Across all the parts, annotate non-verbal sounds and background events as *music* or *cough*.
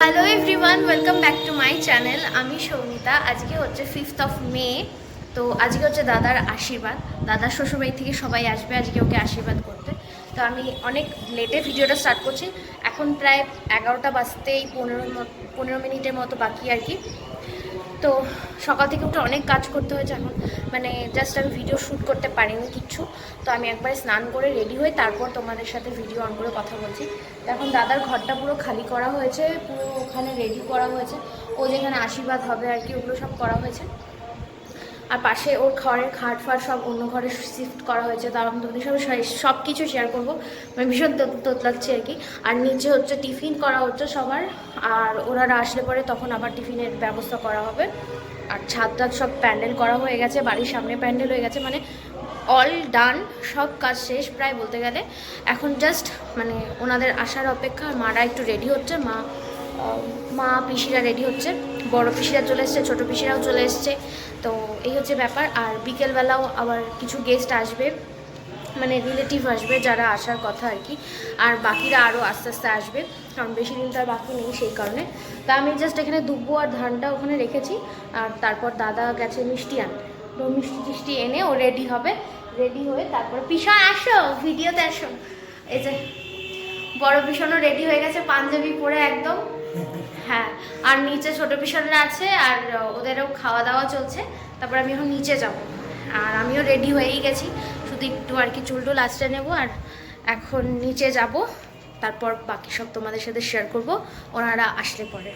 Hello everyone welcome back to my channel আমি সৌমিতা, আজকে হচ্ছে ফিফথ অফ মে তো আজকে হচ্ছে দাদার আশীর্বাদ। দাদার শ্বশুরবাড়ি থেকে সবাই আসবে আজকে ওকে আশীর্বাদ করতে। তো আমি অনেক লেটে ভিডিওটা স্টার্ট করছি। এখন প্রায় এগারোটা বাজতেই পনেরো পনেরো মিনিটের মতো বাকি আর কি। তো সকাল থেকে উঠে অনেক কাজ করতে হয়েছে এখন। মানে জাস্ট আমি ভিডিও শ্যুট করতে পারিনি কিচ্ছু। তো আমি একবার স্নান করে রেডি হয়ে তারপর তোমাদের সাথে ভিডিও অন করে কথা বলছি। এখন দাদার ঘরটা পুরো খালি করা হয়েছে, পুরো ওখানে রেডি করা হয়েছে। ও যেখানে আশীর্বাদ হবে আর কি, ওগুলো সব করা হয়েছে। আর পাশে ওর ঘরের খাট ফাট সব অন্য ঘরে শিফট করা হয়েছে, তার আমি তোমাদের সঙ্গে সব কিছু শেয়ার করব। মানে ভীষণ তোত- তোত লাগছে আর কি। আর নিচে হচ্ছে টিফিন করা হচ্ছে সবার, আর ওনারা আসলে পরে তখন আবার টিফিনের ব্যবস্থা করা হবে। আর ছাদ টাদ সব প্যান্ডেল করা হয়ে গেছে, বাড়ির সামনে প্যান্ডেল হয়ে গেছে মানে অল ডান সব কাজ শেষ প্রায় বলতে গেলে। এখন জাস্ট মানে ওনাদের আসার অপেক্ষা মারা একটু রেডি হচ্ছে, মা মা পিসিরা রেডি হচ্ছে, বড় পিসিরা চলে এসছে, ছোটো পিসিরাও চলে এসছে। তো এই হচ্ছে ব্যাপার। আর বিকেলবেলাও আবার কিছু গেস্ট আসবে মানে রিলেটিভ আসবে যারা আসার কথা আর কি। আর বাকিরা আরও আস্তে আস্তে আসবে, কারণ বেশি দিন তো আর বাকি নেই সেই কারণে। তা আমি জাস্ট এখানে দুব্বো আর ধানটা ওখানে রেখেছি। আর তারপর দাদা গেছে মিষ্টি আনতে। তো মিষ্টি টিষ্টি এনে ও রেডি হবে। রেডি হয়ে তারপর পিসা, আসো ভিডিওতে আসো। এই যে, বড় পিছনও রেডি হয়ে গেছে, পাঞ্জাবি পরে একদম। আর নিচে ছোট পিছনে আছে আর ওদেরও খাওয়া দাওয়া চলছে। তারপর আমি এখন নিচে যাব। আর আমিও রেডি হয়েই গেছি। শুধু একটু আর কি চুল টুল লাস্টে নেব আর এখন নিচে যাব। তারপর বাকি সব তোমাদের সাথে শেয়ার করব। ওনারা আসলে পরে।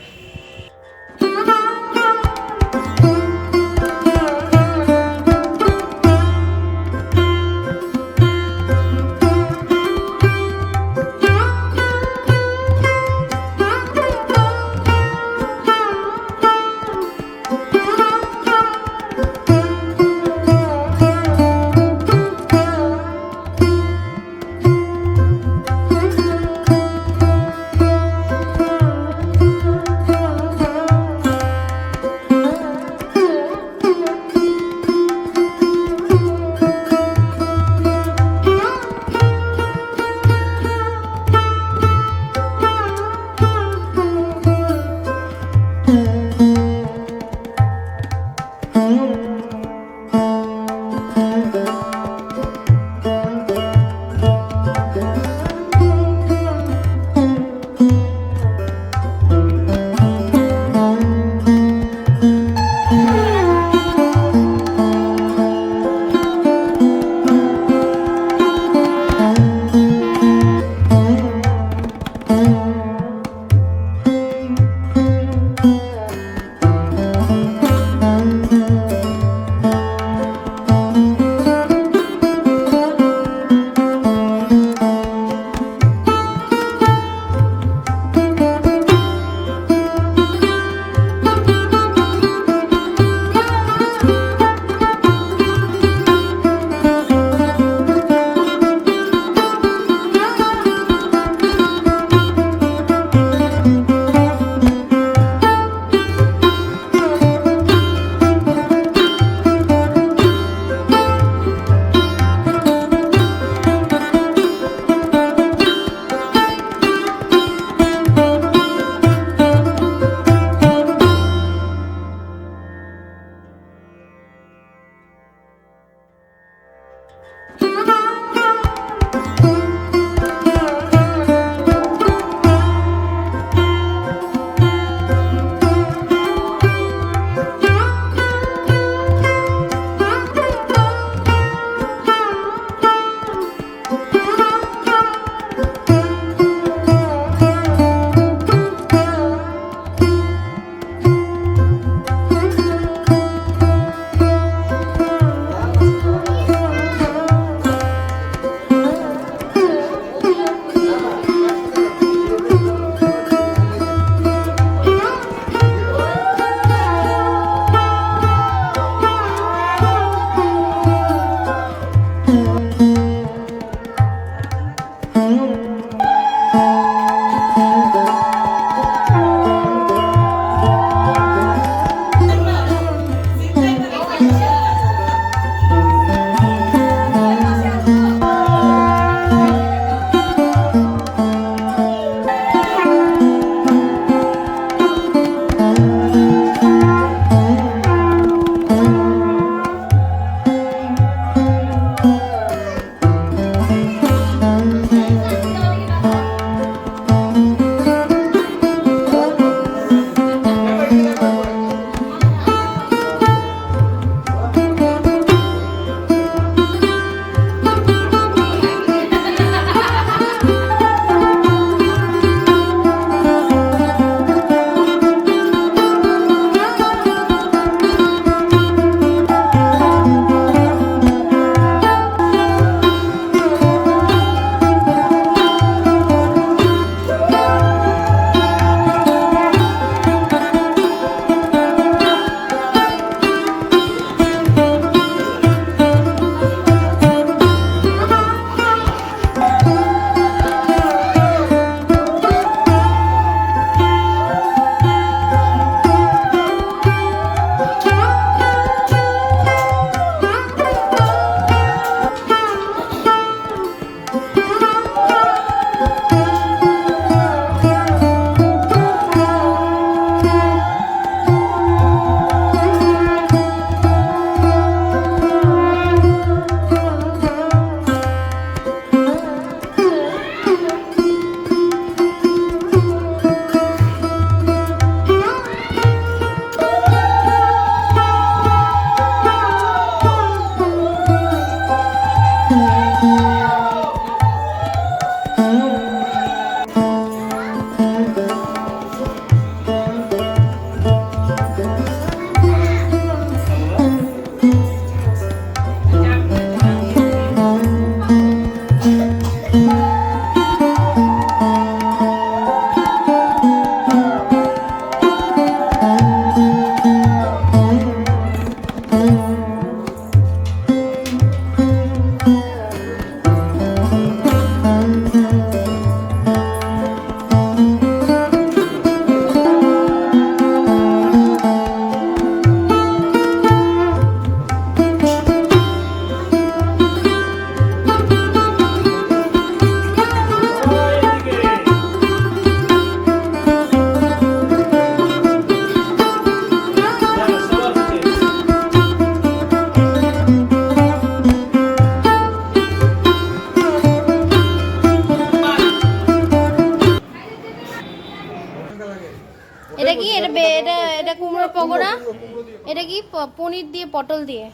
দিয়ে পটল দিয়ে।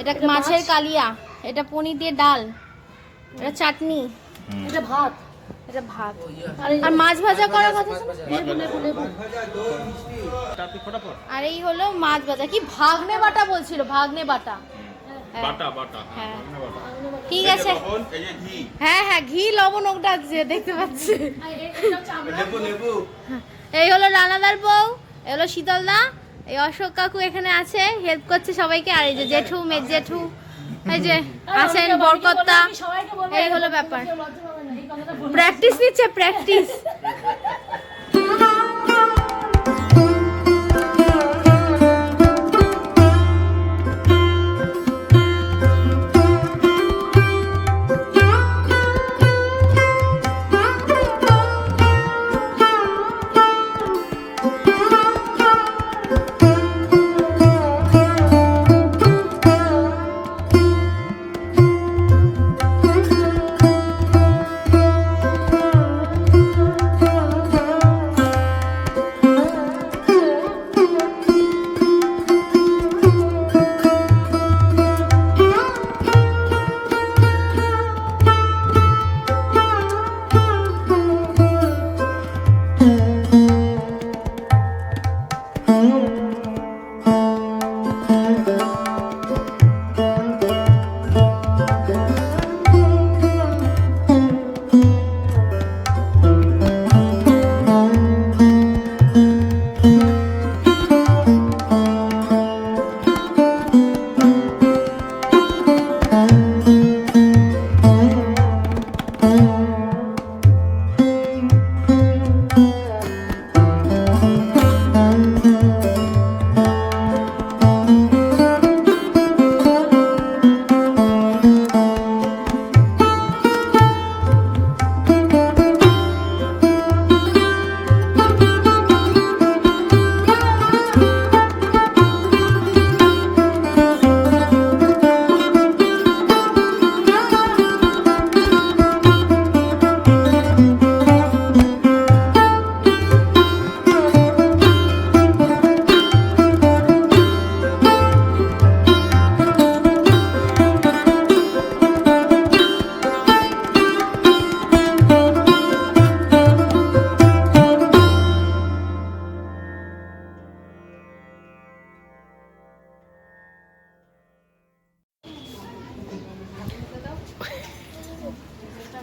এটা মাছের কালিয়া এটা পনির দিয়ে ডাল এটা চাটনি। এটা ভাত? এটা ভাত। আর মাছ ভাজা করার কথা আর এই হলো মাছ ভাজা। কি ভাগনে বাটা বলছিল? ভাগনে বাটা। হ্যাঁ। বাটা বাটা। হ্যাঁ ঠিক আছে। হ্যাঁ হ্যাঁ ঘি লবণ ওটা দেখতে পাচ্ছি। এই হলো রানাদার বউ এই হলো শীতলদা। এই অশোক কাকু এখানে আছে হেল্প করছে সবাইকে। আর এই যে জেঠু মেজ জেঠু এই যে আছেন বরকত্তা এই হলো ব্যাপার। প্র্যাকটিস নিচ্ছে প্র্যাকটিস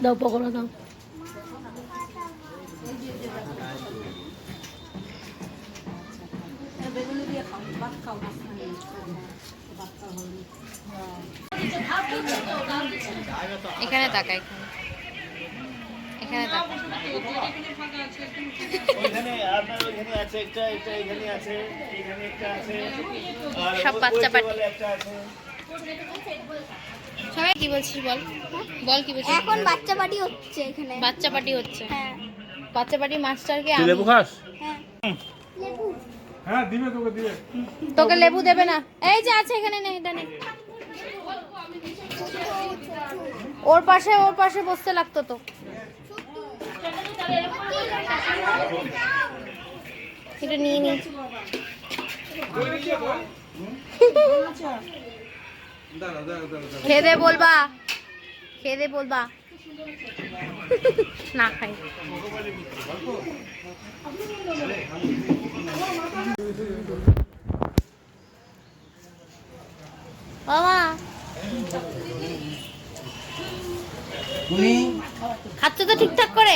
দাও পকোড়া দাও এখানে তাকা এখানে এখানে তাকা ওইখানে আপনার ওইখানে আছে একটা একটা এখানে আছে একটা আছে সব বাচ্চা ওই সবাই কি বলছিস বল? বল কি বলছিস? এখন বাচ্চা পার্টি হচ্ছে এখানে। বাচ্চা পার্টি হচ্ছে? হ্যাঁ। বাচ্চা পার্টি মাস্টারকে তুই আমি লেবু খাস? হ্যাঁ। লেবু। হ্যাঁ দিবে তোকে দিবে তোকে লেবু দেবে না। এই যে আছে এখানে নে এটা নে। ওর পাশে ওর পাশে বসতে লাগতো তো। এটা নিয়ে নি। *laughs* খেয়ে দে বলবা। খেয়ে বলবা। না খাই। বাবা। খাচ্ছ তো ঠিকঠাক করে?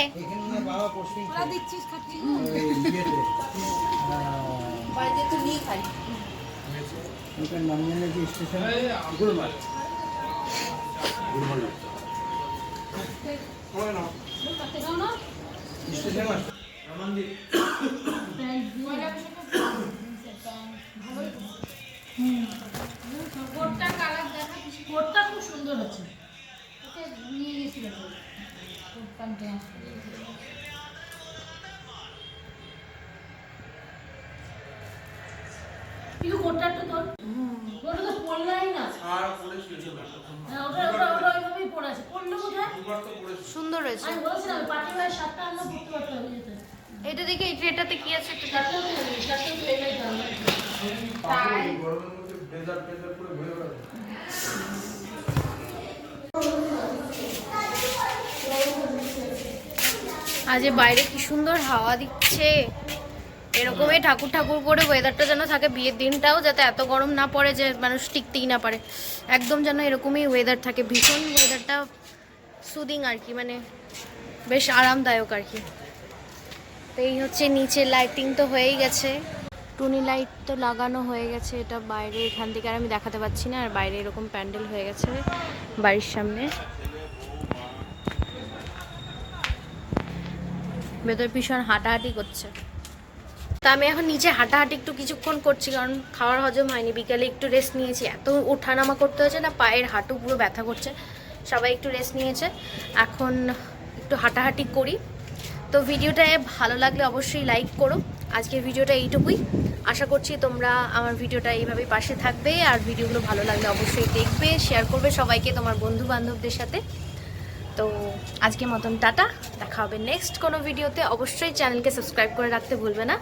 কোটটা খুব সুন্দর আছে। কিন্তু কোটটা তো তোর ওটা তো পড়লাই না হ্যাঁ ওটা ওটা ওটা ওইভাবেই পড়ে আমি বলছিলাম পারতাম যেতে। এটা দেখি এই ট্রেটাতে কি আছে একটু দেখো। আজ বাইরে কি সুন্দর হাওয়া দিচ্ছে। এরকমই ঠাকুর ঠাকুর করে ওয়েদারটা যেন থাকে বিয়ের দিনটাও যাতে এত গরম না পড়ে যে মানুষ টিকতেই না পারে। একদম যেন এরকমই ওয়েদার থাকে ভীষণ ওয়েদারটা সুদিং আর কি মানে বেশ আরামদায়ক আর কি। তো এই হচ্ছে নিচে লাইটিং তো হয়েই গেছে। টুনি লাইট তো লাগানো হয়ে গেছে, এটা বাইরে এখান থেকে আর আমি দেখাতে পাচ্ছি না, আর বাইরে এরকম প্যান্ডেল হয়ে গেছে বাড়ির সামনে। ভেতর ভীষণ হাঁটাহাঁটি করছে। তা আমি এখন নিচে হাঁটাহাঁটি একটু কিছুক্ষণ করছি, কারণ খাওয়ার হজম হয়নি। বিকালে একটু রেস্ট নিয়েছি। এত ওঠানামা করতে হয়েছে না, পায়ের হাঁটু পুরো ব্যথা করছে। সবাই একটু রেস্ট নিয়েছে। এখন একটু হাঁটাহাঁটি করি। তো ভিডিওটা ভালো লাগলে অবশ্যই লাইক করো। আজকের ভিডিওটা এইটুকুই। আশা করছি তোমরা আমার ভিডিওটা এইভাবেই পাশে থাকবে। আর ভিডিওগুলো ভালো লাগলে অবশ্যই দেখবে শেয়ার করবে সবাইকে, তোমার বন্ধু বান্ধবদের সাথে। তো আজকের মতন টাটা। দেখা হবে নেক্সট কোনো ভিডিওতে। অবশ্যই চ্যানেলকে সাবস্ক্রাইব করে রাখতে ভুলবে না।